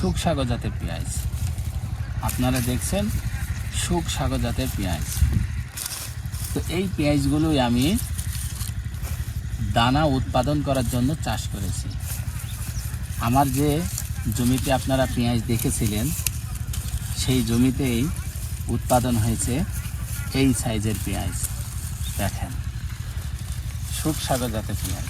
সুখ সাগর জাতের পেঁয়াজ। আপনারা দেখছেন সুখ সাগর জাতের পেঁয়াজ। তো এই পেঁয়াজগুলোই আমি দানা উৎপাদন করার জন্য চাষ করেছি। আমার যে জমিতে আপনারা পেঁয়াজ দেখেছিলেন, সেই জমিতেই উৎপাদন হয়েছে এই সাইজের পেঁয়াজ। দেখেন, সুখ সাগর জাতের পেঁয়াজ।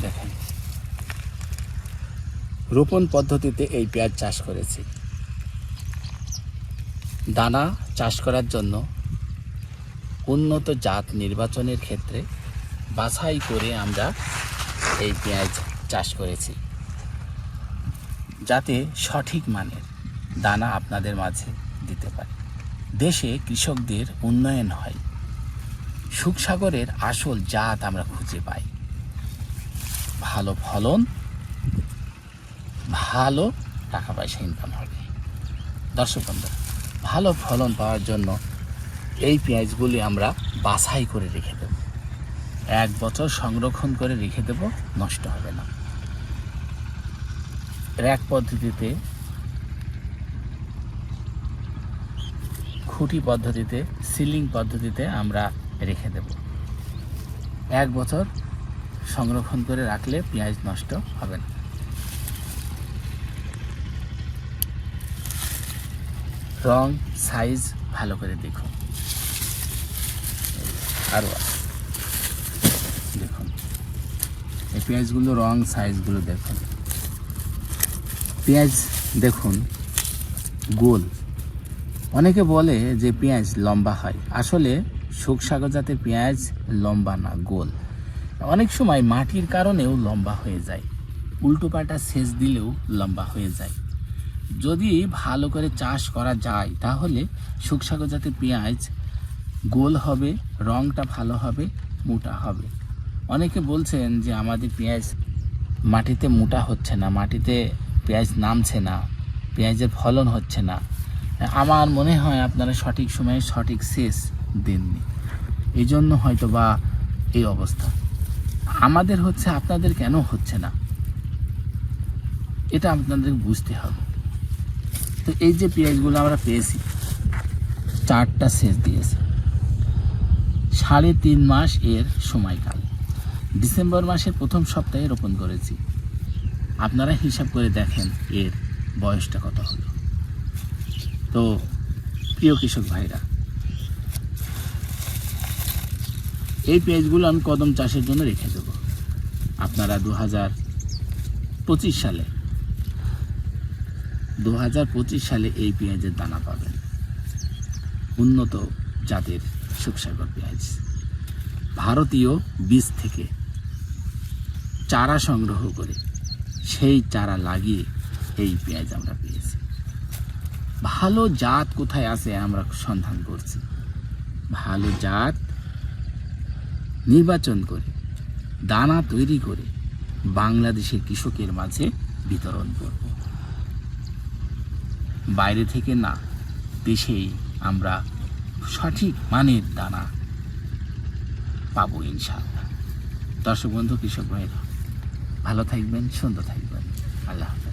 দেখেন। রোপণ পদ্ধতিতে এই পেঁয়াজ চাষ করেছি। দানা চাষ করার জন্য উন্নত জাত নির্বাচনের ক্ষেত্রে বাছাই করে আমরা এই পেঁয়াজ চাষ করেছি। যাতে সঠিক মানের দানা আপনাদের মাঝে দিতে পারে। দেশে কৃষকদের উন্নয়ন হয়। সুখসাগরের আসল জাত আমরা খুঁজে পাই। ভালো ফলন, ভালো টাকা পয়সা ইনকাম হবে। দর্শক বন্ধুরা, ভালো ফলন পাওয়ার জন্য এই পেঁয়াজগুলি আমরা বাছাই করে রেখে দেব। এক বছর সংরক্ষণ করে রেখে দেব, নষ্ট হবে না। র্যাক পদ্ধতিতে খুঁটি পদ্ধতিতে, সিলিং পদ্ধতিতে আমরা রেখে দেব। এক বছর সংরক্ষণ করে রাখলে পেঁয়াজ নষ্ট হবে না। রং, সাইজ ভালো করে দেখুন। আছে। দেখুন। এই পেঁয়াজগুলো রং, সাইজগুলো দেখুন। পেঁয়াজ দেখুন, গোল। অনেকে বলে যে পেঁয়াজ লম্বা হয়। আসলে শুকসাগর জাতের পেঁয়াজ লম্বা না, গোল। অনেক সময় মাটির কারণেও লম্বা হয়ে যায়। উল্টো পাল্টা সেচ দিলেও লম্বা হয়ে যায়। যদি ভালো করে চাষ করা যায়, তাহলে শুকসাগর জাতের পেঁয়াজ গোল হবে, রংটা ভালো হবে, মোটা হবে। অনেকে বলছেন যে আমাদের পেঁয়াজ মাটিতে মোটা হচ্ছে না, মাটিতে পেঁয়াজ নামছে না, পেঁয়াজের ফলন হচ্ছে না। আমার মনে হয় আপনারা সঠিক সময়ে সঠিক সেচ দেননি। এই জন্য হয়তো বা এই অবস্থা। আমাদের হচ্ছে আপনাদের কেন হচ্ছে না? এটা আপনাদের বুঝতে হবে। তো এই যে পেঁয়াজগুলো আমরা পেয়েছি, চারটা সেচ দিয়েছে। সাড়ে তিন মাস এর সময়কাল। ডিসেম্বর মাসের প্রথম সপ্তাহে রোপণ করেছি। আপনারা হিসাব করে দেখেন এর বয়সটা কত হলো। তো প্রিয় কৃষক ভাইরা এই পেঁয়াজগুলো আমি কদম চাষের জন্য রেখে দেবো। আপনারা দু হাজার পঁচিশ সালে দু হাজার পঁচিশ সালে এই পেঁয়াজের দানা পাবেন। উন্নত জাতের সুখসাগর পেঁয়াজ। ভারতীয় বীজ থেকে চারা সংগ্রহ করে সেই চারা লাগিয়ে এই পেঁয়াজ আমরা পেয়েছি। ভালো জাত কোথায় আছে আমরা সন্ধান করছি। ভালো জাত নির্বাচন করে, দানা তৈরি করে বাংলাদেশের কৃষকের মাঝে বিতরণ করব। বাইরে থেকে না, দেশেই আমরা সঠিক মানের দানা পাবো ইনশাআল্লাহ। দর্শক বন্ধু, কৃষক ভাইরা, ভালো থাকবেন, সুন্দর থাকবেন। আল্লাহ হাফেজ।